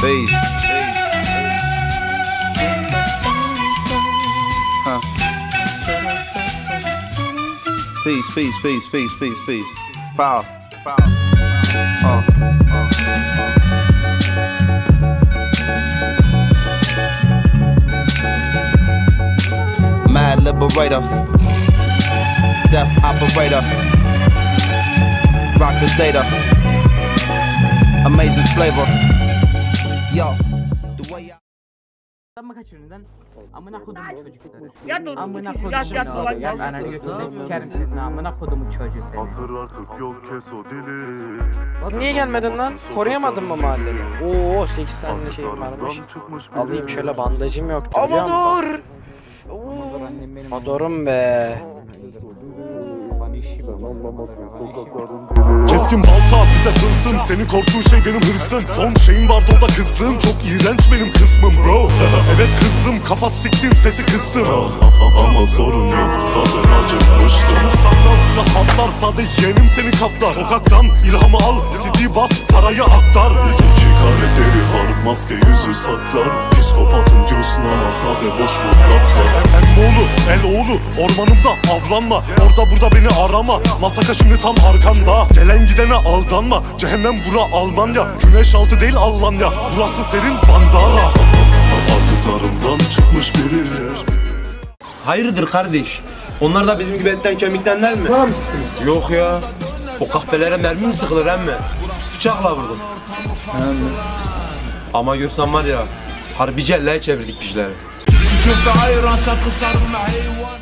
Peace. Huh. Peace, peace, peace, peace, peace, peace. Power. Power. Uh, uh. Mad liberator. Death operator. Rock the data. Amazing flavor. Yo, the way I. Adam mı kaçırdın lan? Amına kodumun çocukları. Yat oğlum. Amına Yat kodumun yat yat abi. Yat ananı götürdüm sikerim senin amına kodumun çocuğu seni. Hatır artık yok kes o dili Lan niye gelmedin lan? Koruyamadın mı mahalleni? Oo 8 tane de şeyim varmış. Alayım şöyle bandajım yoktu biliyor musun? Dur annem benim. Adorum be. Keskin balta bize tılsım Senin korktuğun şey benim hırsım. Son şeyin vardı o da kızlığım. Çok iğrenç benim kısmım bro. Evet kızdım. Kafa siktin sesi kıstım. Ama sorun yok zaten acıkmıştım. Saklan silah patlar. Sade yeğenim seni kaplar. Sokaktan ilhamı al CD bas parayı aktar karakteri var maske yüzü saklar. Psikopatım diyorsun ama sade boş bu laflar. Emmoğlu el oğlu ormanımda avlanma. Orada burada beni arama. Masaka şimdi tam arkanda. Gelen gidene aldanma. Cehennem bura Almanya. Güneş altı değil Almanya. Burası serin bandana. Artıklarımdan çıkmış biri. Hayırdır kardeş? Onlar da bizim gibi etten kemiktenler mi? Yok ya. O kahvelere mermi mi sıkılır emme? Bıçakla vurdum. Ama görsen var ya, harbi celleye çevirdik bizleri. Köfte ayran sakın sarma hayvan